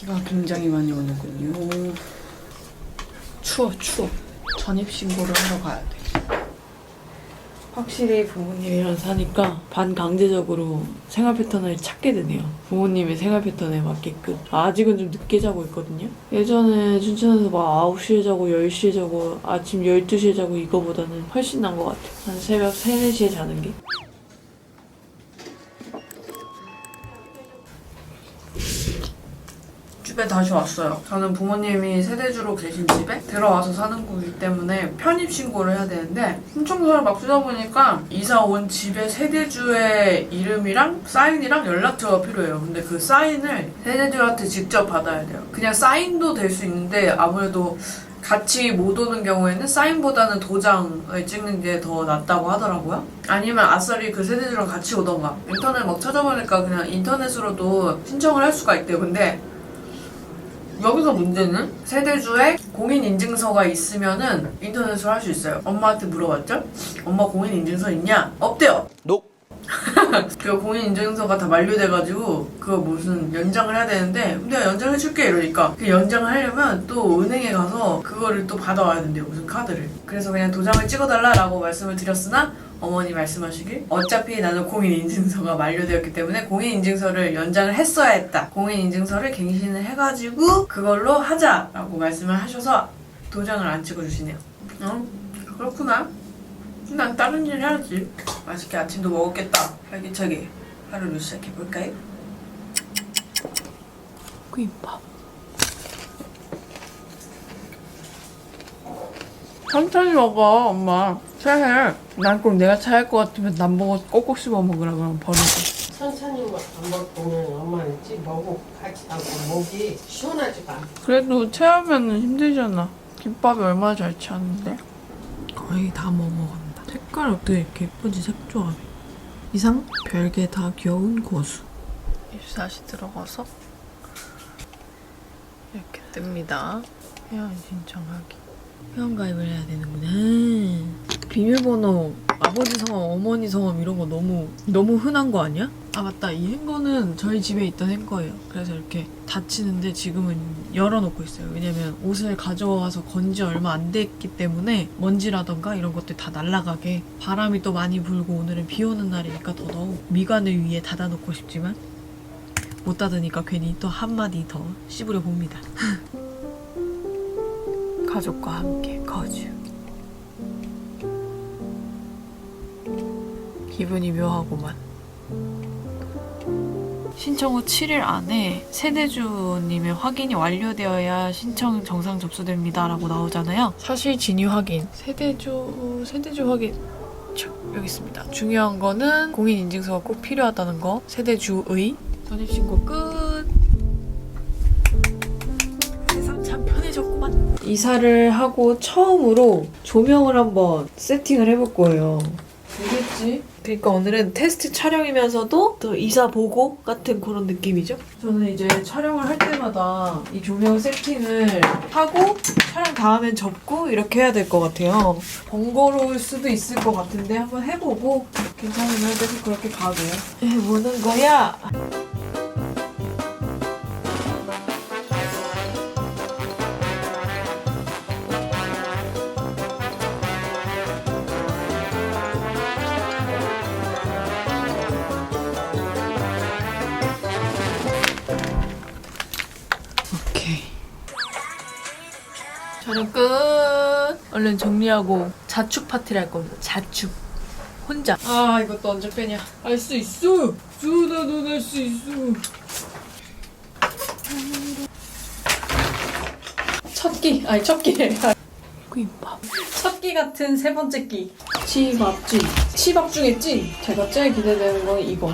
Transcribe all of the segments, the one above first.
비가 굉장히 많이 오는군요. 추워 추워. 전입 신고를 하러 가야 돼. 확실히 부모님이랑 사니까 반강제적으로 생활 패턴을 찾게 되네요. 부모님의 생활 패턴에 맞게끔. 아직은 좀 늦게 자고 있거든요. 예전에 춘천에서 막 9시에 자고 10시에 자고 아침 12시에 자고 이거보다는 훨씬 나은 것 같아요. 한 새벽 3, 4시에 자는 게. 집에 다시 왔어요. 저는 부모님이 세대주로 계신 집에 들어와서 사는 거기 때문에 편입 신고를 해야 되는데 신청서를 막 쓰다 보니까 이사 온 집의 세대주의 이름이랑 사인이랑 연락처가 필요해요. 근데 그 사인을 세대주한테 직접 받아야 돼요. 그냥 사인도 될 수 있는데 아무래도 같이 못 오는 경우에는 사인보다는 도장을 찍는 게 더 낫다고 하더라고요. 아니면 아싸리 그 세대주랑 같이 오던가. 인터넷 막 찾아보니까 그냥 인터넷으로도 신청을 할 수가 있대요. 근데 여기서 문제는 세대주에 공인인증서가 있으면은 인터넷으로 할 수 있어요. 엄마한테 물어봤죠? 엄마 공인인증서 있냐? 없대요. Nope. 그 공인인증서가 다 만료돼가지고 그거 무슨 연장을 해야 되는데 내가 연장해줄게 이러니까 그 연장을 하려면 또 은행에 가서 그거를 또 받아와야 된대요 무슨 카드를. 그래서 그냥 도장을 찍어달라라고 말씀을 드렸으나 어머니 말씀하시길. 어차피 나는 공인인증서가 만료되었기 때문에 공인인증서를 연장을 했어야 했다. 공인인증서를 갱신을 해가지고 그걸로 하자라고 말씀을 하셔서 도장을 안 찍어주시네요. 어? 그렇구나 난 다른 일 해야지. 맛있게 아침도 먹었겠다. 활기차게 하루를 시작해볼까요? 구이밥. 천천히 먹어, 엄마. 체해. 난꼭 내가 체할 것 같으면 난 먹어 꼭꼭 씹어 먹으라 그러면 버리고. 천천히 뭐안 먹으면 엄마는 집 먹고 같이 하고 목이 시원하지가 않아. 그래도 체하면 힘들잖아. 김밥이 얼마나 잘 체하는데? 거의 다 먹어간다. 색깔 어떻게 이렇게 예쁘지, 색조합이. 이상 별게 다 귀여운 고수. 입사시 들어가서 이렇게 뜹니다. 회원 신청하기. 회원 가입을 해야 되는구나. 비밀번호, 아버지 성함, 어머니 성함 이런 거 너무 너무 흔한 거 아니야? 아 맞다 이 행거는 저희 집에 있던 행거예요. 그래서 이렇게 닫히는데 지금은 열어놓고 있어요. 왜냐면 옷을 가져와서 건지 얼마 안 됐기 때문에 먼지라던가 이런 것들 다 날아가게 바람이 또 많이 불고 오늘은 비 오는 날이니까 더더욱 미관을 위해 닫아놓고 싶지만 못 닫으니까 괜히 또 한마디 더 씹으려 봅니다. 가족과 함께 거주. 기분이 묘하구만. 신청 후 7일 안에 세대주님의 확인이 완료되어야 신청 정상 접수됩니다. 라고 나오잖아요. 사실 진위 확인. 세대주, 세대주 확인. 자, 여기 있습니다. 중요한 거는 공인인증서가 꼭 필요하다는 거. 세대주의. 전입신고 끝. 세상 참 편해졌구만. 이사를 하고 처음으로 조명을 한번 세팅을 해볼 거예요. 되겠지? 그러니까 오늘은 테스트 촬영이면서도 또 이사 보고 같은 그런 느낌이죠? 저는 이제 촬영을 할 때마다 이 조명 세팅을 하고 촬영 다음엔 접고 이렇게 해야 될 것 같아요. 번거로울 수도 있을 것 같은데 한번 해보고 괜찮으면 계속 그렇게 가고요. 해보는 거야! 촬영 끝. 얼른 정리하고 자축 파티를 할 겁니다. 자축. 혼자. 아 이것도 언제 빼냐? 할수 있어. 주다 넌할수 있어. 첫 끼. 아니 첫끼 같은 세 번째 끼. 치밥 찐. 치밥 중에 찐. 제가 제일 기대되는 건 이거.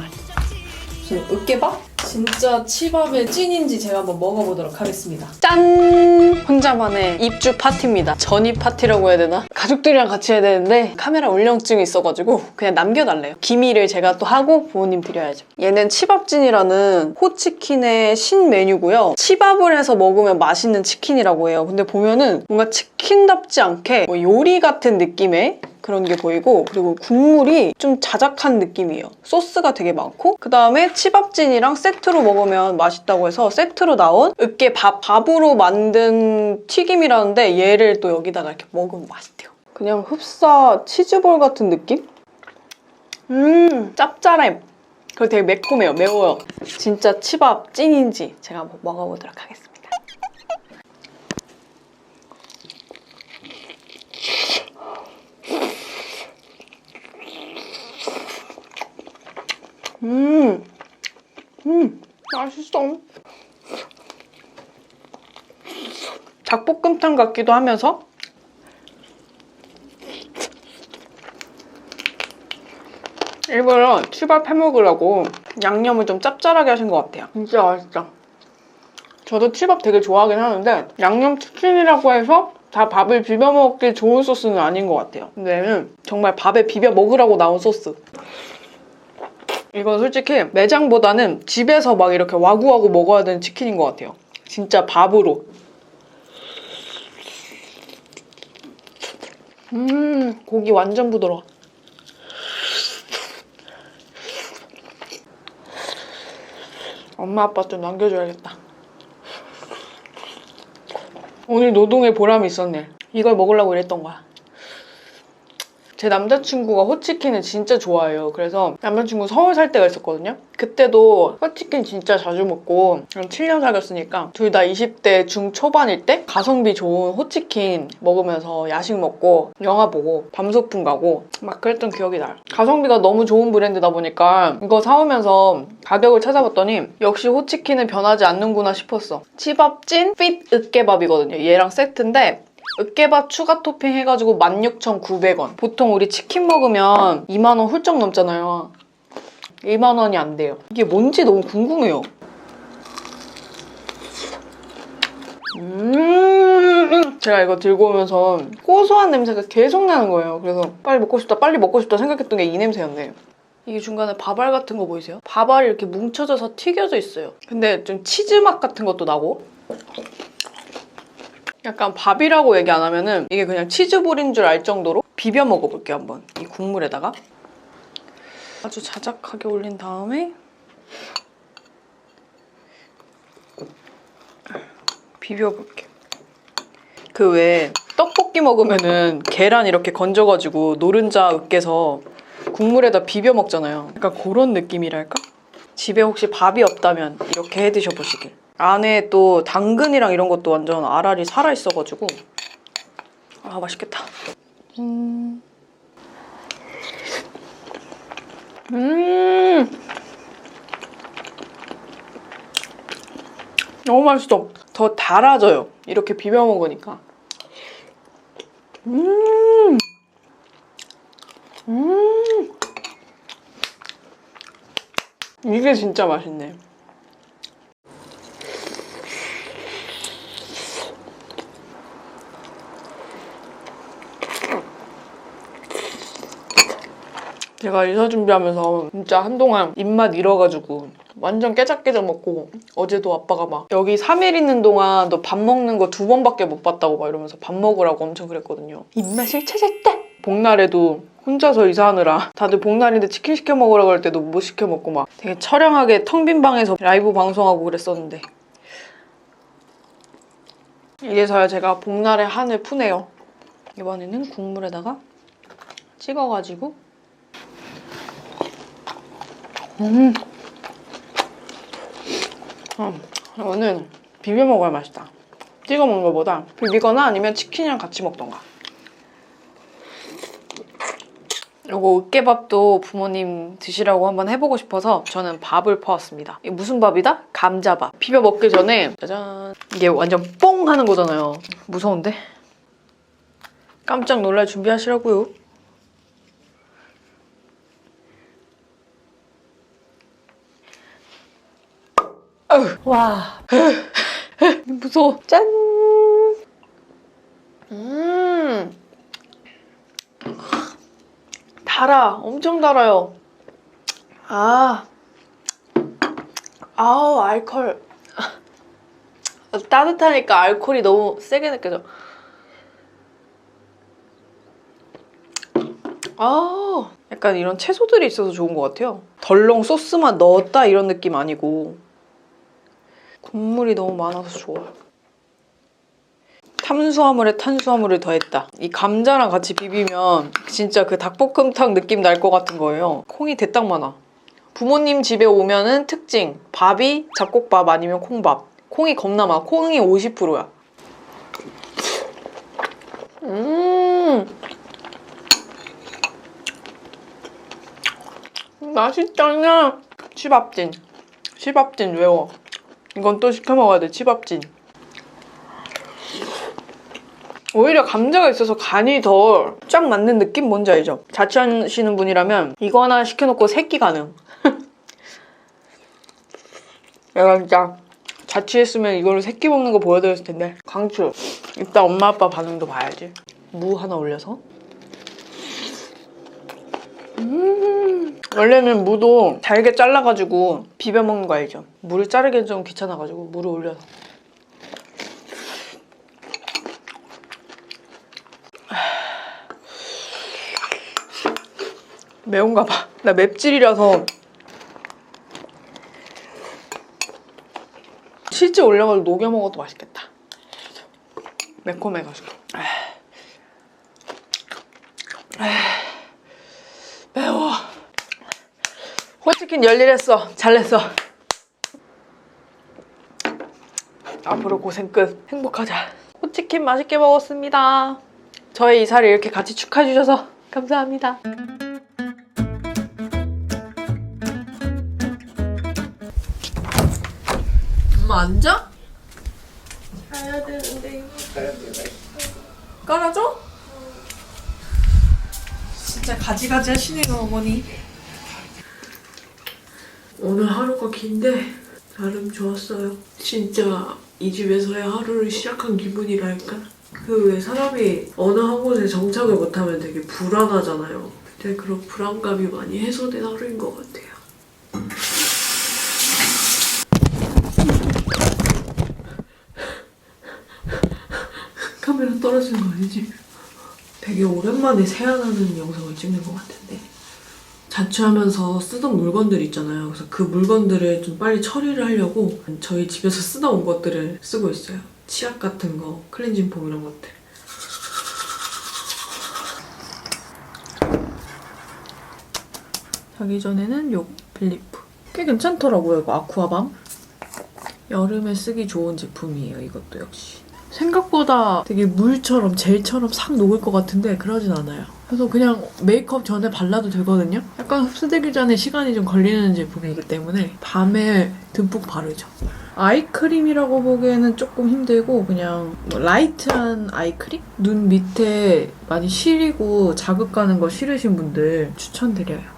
무슨 으깨밥? 진짜 치밥의 찐인지 제가 한번 먹어보도록 하겠습니다. 짠! 혼자만의 입주 파티입니다. 전입 파티라고 해야 되나? 가족들이랑 같이 해야 되는데 카메라 울렁증이 있어가지고 그냥 남겨달래요. 기미를 제가 또 하고 부모님 드려야죠. 얘는 치밥찐이라는 호치킨의 신메뉴고요. 치밥을 해서 먹으면 맛있는 치킨이라고 해요. 근데 보면은 뭔가 치킨답지 않게 뭐 요리 같은 느낌의 그런 게 보이고 그리고 국물이 좀 자작한 느낌이에요. 소스가 되게 많고 그 다음에 치밥진이랑 세트로 먹으면 맛있다고 해서 세트로 나온 으깨 밥, 밥으로 만든 튀김이라는데 얘를 또 여기다가 이렇게 먹으면 맛있대요. 그냥 흡사 치즈볼 같은 느낌? 음 짭짤해. 그리고 되게 매콤해요. 매워요. 진짜 치밥 찐인지 제가 한번 먹어보도록 하겠습니다. 음, 음, 맛있어. 닭볶음탕 같기도 하면서 일부러 치밥 해먹으려고 양념을 좀 짭짤하게 하신 것 같아요. 진짜 맛있다. 저도 치밥 되게 좋아하긴 하는데 양념 치킨이라고 해서 다 밥을 비벼 먹기 좋은 소스는 아닌 것 같아요. 근데 정말 밥에 비벼 먹으라고 나온 소스. 이건 솔직히 매장보다는 집에서 막 이렇게 와구와구 먹어야 되는 치킨인 것 같아요. 진짜 밥으로. 음, 고기 완전 부드러워. 엄마 아빠 좀 남겨줘야겠다. 오늘 노동의 보람이 있었네. 이걸 먹으려고 이랬던 거야. 제 남자친구가 호치킨을 진짜 좋아해요. 그래서 남자친구 서울 살 때가 있었거든요. 그때도 호치킨 진짜 자주 먹고 한 7년 사귀었으니까 둘 다 20대 중초반일 때 가성비 좋은 호치킨 먹으면서 야식 먹고 영화 보고 밤소풍 가고 막 그랬던 기억이 나요. 가성비가 너무 좋은 브랜드다 보니까 이거 사오면서 가격을 찾아봤더니 역시 호치킨은 변하지 않는구나 싶었어. 치밥찐 핏 으깨밥이거든요. 얘랑 세트인데 으깨밥 추가 토핑 해가지고 16,900원. 보통 우리 치킨 먹으면 2만원 훌쩍 넘잖아요. 1만원이 안 돼요. 이게 뭔지 너무 궁금해요. 음, 제가 이거 들고 오면서 고소한 냄새가 계속 나는 거예요. 그래서 빨리 먹고 싶다, 빨리 먹고 싶다 생각했던 게 이 냄새였네. 이게 중간에 밥알 같은 거 보이세요? 밥알이 이렇게 뭉쳐져서 튀겨져 있어요. 근데 좀 치즈 맛 같은 것도 나고. 약간 밥이라고 얘기 안 하면은 이게 그냥 치즈볼인 줄 알 정도로 비벼 먹어볼게요 한번. 이 국물에다가. 아주 자작하게 올린 다음에 비벼볼게요. 그왜 떡볶이 먹으면은 계란 이렇게 건져가지고 노른자 으깨서 국물에다 비벼 먹잖아요. 약간 그런 느낌이랄까? 집에 혹시 밥이 없다면 이렇게 해 드셔보시길 안에 또 당근이랑 이런 것도 완전 알알이 살아있어가지고 아 맛있겠다 음. 음. 너무 맛있어 더 달아져요 이렇게 비벼 먹으니까 음. 음. 이게 진짜 맛있네 제가 이사 준비하면서 진짜 한동안 입맛 잃어가지고 완전 깨작깨작 먹고 어제도 아빠가 막 여기 3일 있는 동안 너 밥 먹는 거 두 번밖에 못 봤다고 막 이러면서 밥 먹으라고 엄청 그랬거든요. 입맛을 찾았다! 복날에도 혼자서 이사하느라 다들 복날인데 치킨 시켜 먹으라고 할 때도 못 시켜 먹고 막 되게 처량하게 텅 빈 방에서 라이브 방송하고 그랬었는데 이래서야 제가 복날의 한을 푸네요. 이번에는 국물에다가 찍어가지고 음. 음, 이거는 비벼 먹어야 맛있다. 찍어 먹는 것보다 비비거나 아니면 치킨이랑 같이 먹던가. 요거 으깨밥도 부모님 드시라고 한번 해보고 싶어서 저는 밥을 퍼왔습니다. 이게 무슨 밥이다? 감자밥. 비벼 먹기 전에 짜잔 이게 완전 뽕 하는 거잖아요. 무서운데? 깜짝 놀랄 준비하시라고요. 와 무서워. 짠. 음. 달아. 엄청 달아요. 아. 아우, 알콜. 따뜻하니까 알콜이 너무 세게 느껴져. 아, 약간 이런 채소들이 있어서 좋은 것 같아요. 덜렁 소스만 넣었다 이런 느낌 아니고 국물이 너무 많아서 좋아. 탄수화물에 탄수화물을 더했다. 이 감자랑 같이 비비면 진짜 그 닭볶음탕 느낌 날 것 같은 거예요. 콩이 대딱 많아. 부모님 집에 오면은 특징 밥이 잡곡밥 아니면 콩밥. 콩이 겁나 많아. 콩이 50%야. 음. 맛있잖아. 치밥진. 치밥진 외워. 이건 또 시켜 먹어야 돼. 치밥진. 오히려 감자가 있어서 간이 더 쫙 맞는 느낌 뭔지 알죠? 자취하시는 분이라면 이거 하나 시켜놓고 세끼 가능. 내가 진짜 자취했으면 이걸로 세끼 먹는 거 보여드렸을 텐데 강추. 이따 엄마 아빠 반응도 봐야지. 무 하나 올려서. 음 원래는 무도 잘게 잘라가지고 비벼 먹는 거 알죠? 무를 자르기 좀 귀찮아가지고 무를 올려서. 매운가 봐. 나 맵찔이라서 치즈 올려가지고 녹여 먹어도 맛있겠다. 매콤해가지고. 아. 아. 매워. 호 치킨 열일했어. 잘냈어. 앞으로 고생 끝. 행복하자. 호치킨 맛있게 먹었습니다. 저의 이사를 이렇게 같이 축하해 주셔서 감사합니다. 엄마 앉아? 가야 되는데 이거 깔아줘? 진짜 가지가지 하시네요 어머니 오늘 하루가 긴데 나름 좋았어요. 진짜 이 집에서의 하루를 시작한 기분이랄까? 그 왜 사람이 어느 한 곳에 정착을 못하면 되게 불안하잖아요. 근데 그런 불안감이 많이 해소된 하루인 것 같아요. 카메라 떨어지는 거 아니지? 되게 오랜만에 세안하는 영상을 찍는 것 같은데 자취하면서 쓰던 물건들 있잖아요. 그래서 그 물건들을 좀 빨리 처리를 하려고 저희 집에서 쓰다 온 것들을 쓰고 있어요. 치약 같은 거, 클렌징 폼 이런 것들. 자기 전에는 요 빌리프. 꽤 괜찮더라고요, 이거 아쿠아밤. 여름에 쓰기 좋은 제품이에요, 이것도 역시. 생각보다 되게 물처럼 젤처럼 싹 녹을 것 같은데 그러진 않아요. 그래서 그냥 메이크업 전에 발라도 되거든요. 약간 흡수되기 전에 시간이 좀 걸리는 제품이기 때문에 밤에 듬뿍 바르죠. 아이크림이라고 보기에는 조금 힘들고 그냥 뭐 라이트한 아이크림? 눈 밑에 많이 시리고 자극 가는 거 싫으신 분들 추천드려요.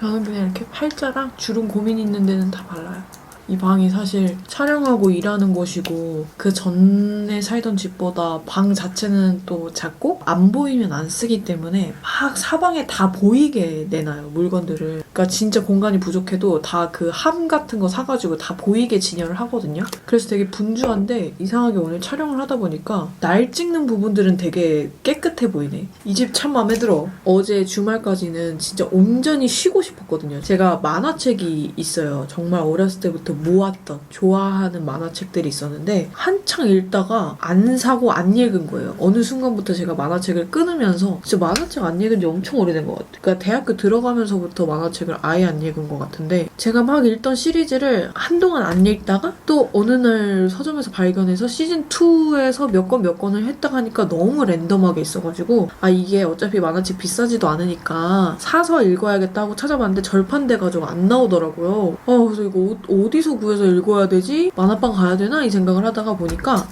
저는 그냥 이렇게 팔자랑 주름 고민 있는 데는 다 발라요. 이 방이 사실 촬영하고 일하는 곳이고 그 전에 살던 집보다 방 자체는 또 작고 안 보이면 안 쓰기 때문에 막 사방에 다 보이게 내놔요 물건들을. 그러니까 진짜 공간이 부족해도 다 그 함 같은 거 사가지고 다 보이게 진열을 하거든요. 그래서 되게 분주한데 이상하게 오늘 촬영을 하다 보니까 날 찍는 부분들은 되게 깨끗해 보이네. 이 집 참 마음에 들어. 어제 주말까지는 진짜 온전히 쉬고 싶었거든요. 제가 만화책이 있어요. 정말 어렸을 때부터 모았던 좋아하는 만화책들이 있었는데 한창 읽다가 안 사고 안 읽은 거예요. 어느 순간부터 제가 만화책을 끊으면서 진짜 만화책 안 읽은 지 엄청 오래된 것 같아요. 그러니까 대학교 들어가면서부터 만화책을 아예 안 읽은 것 같은데 제가 막 읽던 시리즈를 한동안 안 읽다가 또 어느 날 서점에서 발견해서 시즌 2에서 몇 권 몇 권을 했다 하니까 너무 랜덤하게 있어가지고 아 이게 어차피 만화책 비싸지도 않으니까 사서 읽어야겠다 하고 찾아봤는데 절판돼가지고 안 나오더라고요. 어 그래서 이거 어- 어디서 구해서 읽어야 되지? 만화방 가야 되나? 이 생각을 하다가 보니까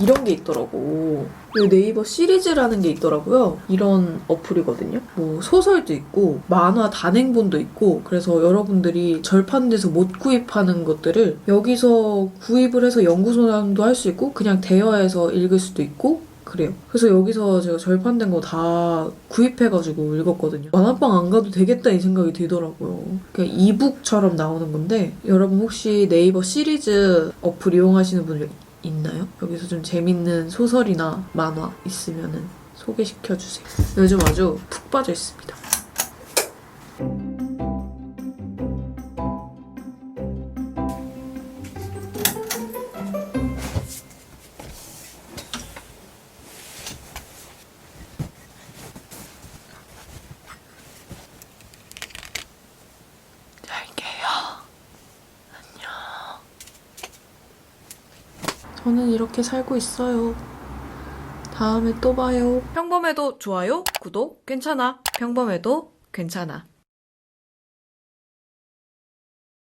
이런 게 있더라고. 이 네이버 시리즈라는 게 있더라고요. 이런 어플이거든요. 뭐 소설도 있고 만화 단행본도 있고 그래서 여러분들이 절판돼서 못 구입하는 것들을 여기서 구입을 해서 연구소남도 할 수 있고 그냥 대여해서 읽을 수도 있고 그래요. 그래서 여기서 제가 절판된 거 다 구입해가지고 읽었거든요. 만화방 안 가도 되겠다 이 생각이 들더라고요. 그냥 이북처럼 나오는 건데 여러분 혹시 네이버 시리즈 어플 이용하시는 분들 있나요? 여기서 좀 재밌는 소설이나 만화 있으면은 소개시켜 주세요. 요즘 아주 푹 빠져 있습니다. 저는 이렇게 살고 있어요. 다음에 또 봐요. 평범해도 좋아요, 구독, 괜찮아. 평범해도 괜찮아.